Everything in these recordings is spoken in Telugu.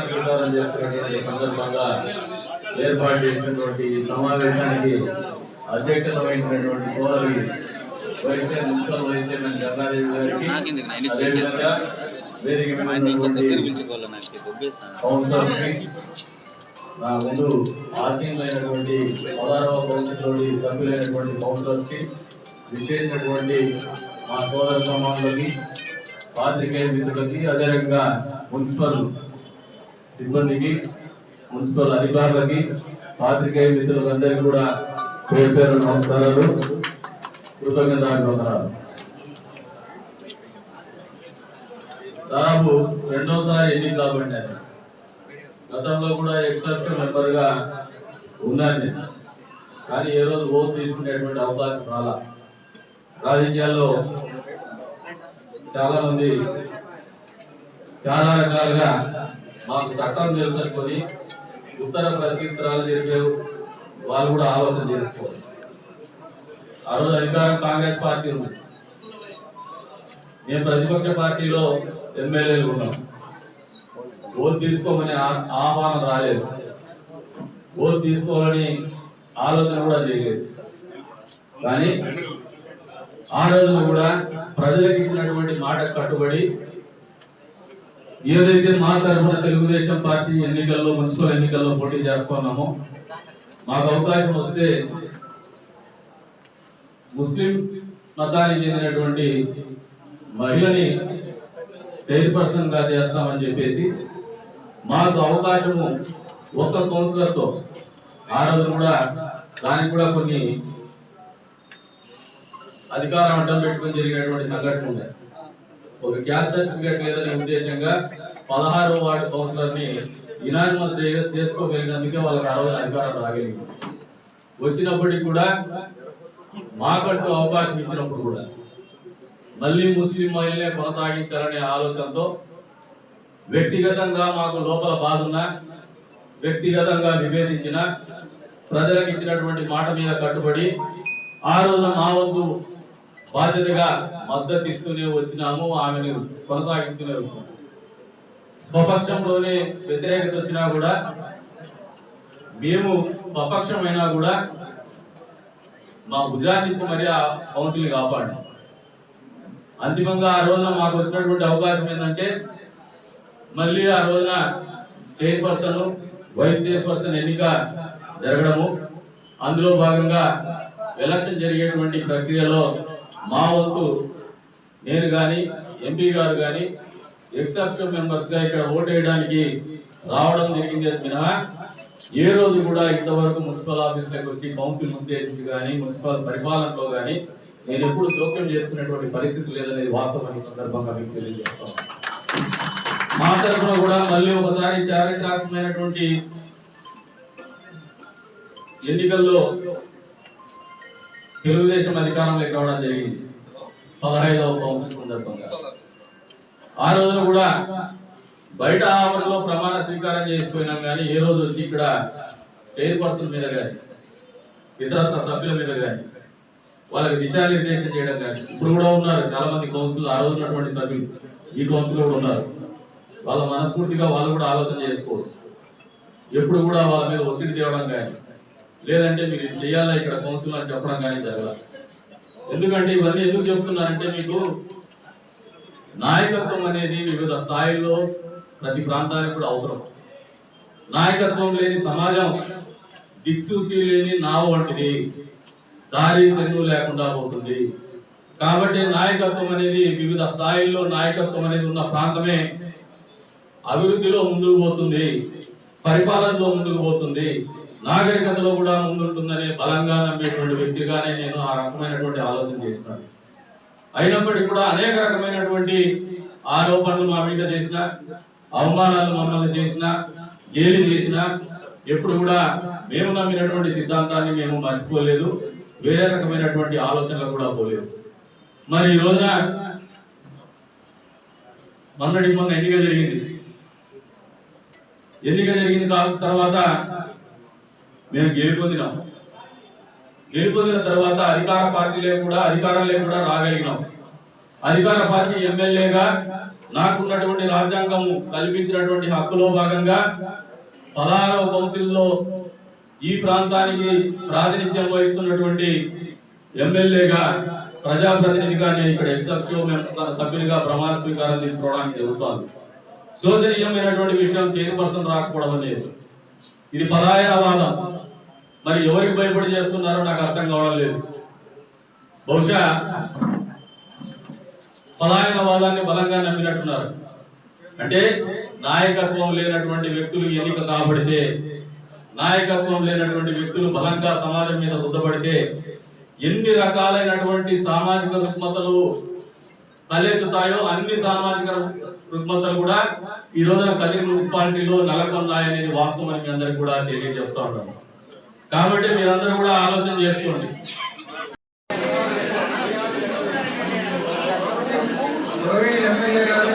ప్రమాణ స్వీకారం చేస్తున్నటువంటి సందర్భంగా ఏర్పాటు చేసినటువంటి సమావేశానికి అధ్యక్షత వహించినటువంటి సోదరి vice municipal vice chairman Gangadevi గారికి అదేవిధంగా వేదిక కౌన్సిలర్స్కి నా ముందు ఆసీనులైనటువంటి పదహారవ కౌన్సిల్లోని సభ్యులైనటువంటి కౌన్సిలర్స్కి విశేషమైనటువంటి మా సోదర సమానులకి పాత్రికేయ మిత్రులకి అదేవిధంగా మున్సిపల్ సిబ్బందికి మున్సిపల్ అధికారులకి పాత్రికేయ మిత్రులందరికీ కూడా పేరు పేరు నమస్కారాలు. కృతజ్ఞతాభివందనాలు. దాదాపు రెండోసారి ఎన్నిక కాబట్టి గతంలో కూడా ఎక్సెప్షన్ మెంబర్గా ఉన్నాను కానీ ఏ రోజు ఓటు తీసుకునేటువంటి అవకాశం రాలా. రాజకీయాల్లో చాలా మంది చాలా రకాలుగా మాకు చట్టం తెలుసుకొని ఉత్తర ప్రత్యుత్తరాలు జరిపే వాళ్ళు కూడా ఆలోచన చేసుకోవాలి. ఆ రోజు అధికారం కాంగ్రెస్ పార్టీ ఉంది. మేము ప్రతిపక్ష పార్టీలో ఎమ్మెల్యేలు ఉన్నాం. ఓటు తీసుకోమని ఆ- ఆహ్వానం రాలేదు. ఓటు తీసుకోవాలని ఆలోచన కూడా చేయలేదు. కానీ ఆ రోజున కూడా ప్రజలకు ఇచ్చినటువంటి మాట కట్టుబడి ఏదైతే మా తరఫున తెలుగుదేశం పార్టీ ఎన్నికల్లో మున్సిపల్ ఎన్నికల్లో పోటీ చేస్తున్నామో మాకు అవకాశం వస్తే ముస్లిం మతానికి చెందినటువంటి మహిళని చైర్పర్సన్గా చేస్తామని చెప్పేసి మాకు అవకాశము ఒక్క కౌన్సిలర్తో ఆ రోజు కూడా దానికి కూడా కొన్ని అధికారం అడ్డం పెట్టుకుని జరిగినటువంటి సంఘటన ఉంది. ఒక క్యాస్ట్ సర్టిఫికేట్ లేదనే ఉద్దేశంగా పదహారు వార్డు కౌన్సిలర్ని ఇనానిమస్ చేసుకోగలిగినందుకే వాళ్ళకి ఆ రోజు అధికారం రాగలిగింది వచ్చినప్పటికి కూడా మాకంటూ అవకాశం ఇచ్చినప్పుడు కూడా మళ్ళీ ముస్లిం మహిళలే కొనసాగించాలనే ఆలోచనతో వ్యక్తిగతంగా మాకు లోపల బాధున్నా వ్యక్తిగతంగా విభేదించిన ప్రజలకు ఇచ్చినటువంటి మాట మీద కట్టుబడి ఆ రోజు మా వంతు బాధ్యతగా మద్దతు ఇస్తూనే వచ్చినాము ఆమెను కొనసాగిస్తూనే వచ్చినాము. స్వపక్షంలోనే వ్యతిరేకత వచ్చినా కూడా మేము స్వపక్షమైనా కూడా మా భుజాన్ని నుంచి మరి ఆ కౌన్సిల్ని కాపాడు. అంతిమంగా ఆ రోజున మాకు వచ్చినటువంటి అవకాశం ఏంటంటే మళ్ళీ ఆ రోజున చైర్పర్సన్ వైస్ చైర్పర్సన్ ఎన్నిక జరగడము. అందులో భాగంగా ఎలక్షన్ జరిగేటువంటి ప్రక్రియలో మా వంతు నేను కానీ ఎంపీ గారు కానీ ఎక్సెప్షన్ మెంబర్స్గా ఇక్కడ ఓటేయడానికి వేయడానికి రావడం జరిగింది మినహా. ఏ రోజు కూడా ఇంతవరకు మున్సిపల్ ఆఫీసులకు వచ్చి కౌన్సిల్ ఉద్దేశించి కానీ మున్సిపల్ పరిపాలనలో కానీ నేను ఎప్పుడు జోక్యం చేసుకునేటువంటి పరిస్థితి లేదనేది వాస్తవం ఈ సందర్భంగా మీకు తెలియజేస్తాను మా తరఫున కూడా మళ్ళీ ఒకసారి చారిత్రాత్మకమైనటువంటి ఎన్నికల్లో తెలుగుదేశం అధికారంలోకి రావడం జరిగింది? పదహైదవ కౌన్సిల్ సందర్భంగా. ఆ రోజున కూడా బయట ఆవరణలో ప్రమాణ స్వీకారం చేసిపోయినాం కానీ ఏ రోజు వచ్చి ఇక్కడ చైర్పర్సన్ మీద కానీ ఇతరత్ర సభ్యుల మీద కానీ వాళ్ళకి దిశానిర్దేశం చేయడం కానీ ఇప్పుడు కూడా ఉన్నారు. చాలా మంది కౌన్సిల్ ఆ రోజు ఉన్నటువంటి సభ్యులు ఈ కౌన్సిల్ కూడా ఉన్నారు. వాళ్ళ మనస్ఫూర్తిగా వాళ్ళు కూడా ఆలోచన చేసుకోవచ్చు. ఎప్పుడు కూడా వాళ్ళ మీద ఒత్తిడి తేవడం కానీ లేదంటే మీరు ఇది చేయాలా ఇక్కడ కౌన్సిల్ అని చెప్పడం కానీ జరగదు ఎందుకంటే ఇవన్నీ ఎందుకు చెప్తున్నారంటే మీకు నాయకత్వం అనేది వివిధ స్థాయిల్లో ప్రతి ప్రాంతానికి కూడా అవసరం. నాయకత్వం లేని సమాజం దిక్సూచి లేని నావ వంటిది. దారి తెలుగు లేకుండా పోతుంది. కాబట్టి నాయకత్వం అనేది వివిధ స్థాయిల్లో నాయకత్వం అనేది ఉన్న ప్రాంతమే అభివృద్ధిలో ముందుకు పోతుంది పరిపాలనలో ముందుకు పోతుంది. నాగరికతలో కూడా ముందుంటుందనే బలంగా నమ్మేటువంటి వ్యక్తిగానే నేను ఆ రకమైనటువంటి ఆలోచన చేస్తాను అయినప్పటికీ కూడా అనేక రకమైనటువంటి ఆరోపణలు మా మీద చేసిన అవమానాలు మమ్మల్ని చేసిన గేలి చేసిన ఎప్పుడు కూడా మేము నమ్మినటువంటి సిద్ధాంతాన్ని మేము మర్చిపోలేదు వేరే రకమైనటువంటి ఆలోచనలు కూడా పోలేదు. మరి ఈ రోజున మొన్నటి మొన్న ఎన్నిక జరిగింది. ఎన్నిక జరిగిన తర్వాత మేము గెలిపొందినాం. గెలిపొందిన తర్వాత అధికార పార్టీలే కూడా అధికారంలో కూడా రాగలిగినాం. అధికార పార్టీ ఎమ్మెల్యేగా నాకున్నటువంటి రాజ్యాంగం కల్పించినటువంటి హక్కులో భాగంగా పదహారవ కౌన్సిల్లో ఈ ప్రాంతానికి ప్రాతినిధ్యం వహిస్తున్నటువంటి ఎమ్మెల్యేగా ప్రజాప్రతినిధిగా నేను ఇక్కడ ఎగ్జామ్స్ మేము సభ్యులుగా ప్రమాణ స్వీకారం తీసుకోవడానికి జరుగుతుంది. శోచనీయమైనటువంటి విషయం చైర్పర్సన్ రాకపోవడం అనేది. ఇది పరాయణవాదం మరి ఎవరికి భయపడి చేస్తున్నారో నాకు అర్థం కావడం లేదు. బహుశా పలాయనవాదాన్ని బలంగా నమ్మినట్టున్నారు. అంటే నాయకత్వం లేనటువంటి వ్యక్తులు ఎన్నిక కాబడితే నాయకత్వం లేనటువంటి వ్యక్తులు బలంగా సమాజం మీద బుద్ధపడితే ఎన్ని రకాలైనటువంటి సామాజిక రుగ్మతలు తలెత్తుతాయో అన్ని సామాజిక రుగ్మతలు కూడా ఈ రోజున కదిరి మున్సిపాలిటీలో నెలకొన్నాయనేది వాస్తవం అని మీ అందరికి కూడా తెలియజెప్తా ఉంటాను కాబట్టి మీరందరూ కూడా ఆలోచన చేసుకోండి. ఎమ్మెల్యే గారు?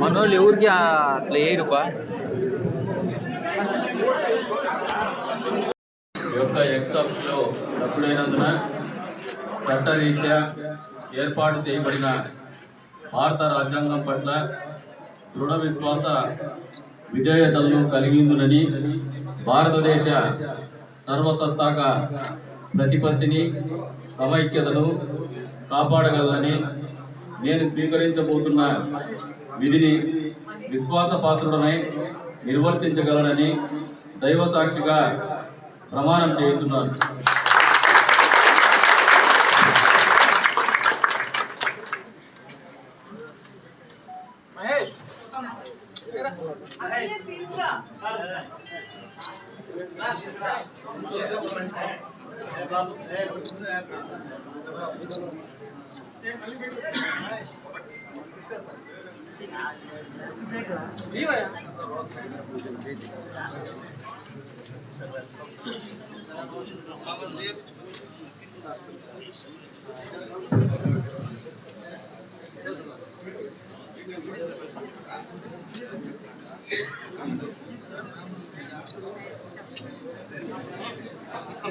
మనోళ్ళు ఎవరికి అట్లా వేయరుపా ఈ యొక్క ఎక్సప్స్ లో సభ్యుడైనందున చట్టరీత్యా ఏర్పాటు చేయబడిన భారత రాజ్యాంగం పట్ల దృఢ విశ్వాస విధేయతలను కలిగిందునని భారతదేశ సర్వసత్తాక ప్రతిపత్తిని సమైక్యతను కాపాడగలదని నేను స్వీకరించబోతున్న విధిని విశ్వాసపాత్రుడనై నిర్వర్తించగలనని దైవ సాక్షిగా ప్రమాణం చేస్తున్నాను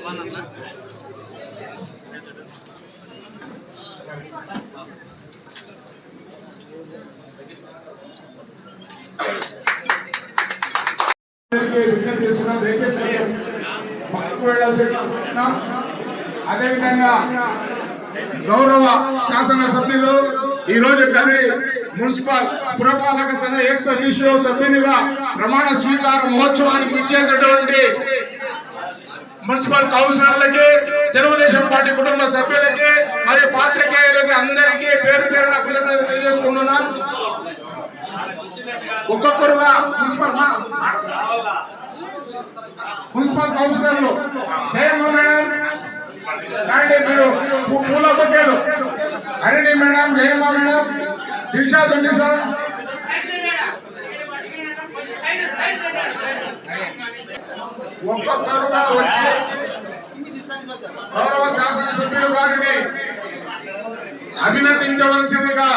అందరికీ పక్కకు వెళ్ళాల్సిన అదేవిధంగా గౌరవ శాసన సభ్యులు ఈ రోజు కదిరి మున్సిపల్ పురపాలక సంఘ ఎక్స్ అఫీషియో సభ్యునిగా ప్రమాణ స్వీకార మహోత్సవానికి ఇచ్చేసినటువంటి మున్సిపల్ కౌన్సిలర్లకి తెలుగుదేశం పార్టీ కుటుంబ సభ్యులకి మరియు పాత్రికేయులకి అందరికీ పేరు పేరున కృతజ్ఞతలు తెలియజేసుకుంటున్నాం. ఒక్కొక్కరుగా మున్సిపల్ మున్సిపల్ కౌన్సిలర్లు. జయమ్మ మేడం. రండి మీరు. పూల బొకేలు. హరిణి మేడం. జయమ్మ మేడం. దిల్షా దుండి సార్. ఒక్కొక్కరుగా వచ్చి గౌరవ శాసనసభ్యులు గారిని అభినందించవలసిందిగా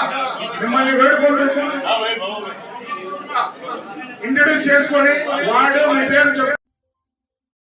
మిమ్మల్ని వేడుకుంటూ ఇంట్రడ్యూస్ చేసుకొని వాడు మీ పేరు చెప్పు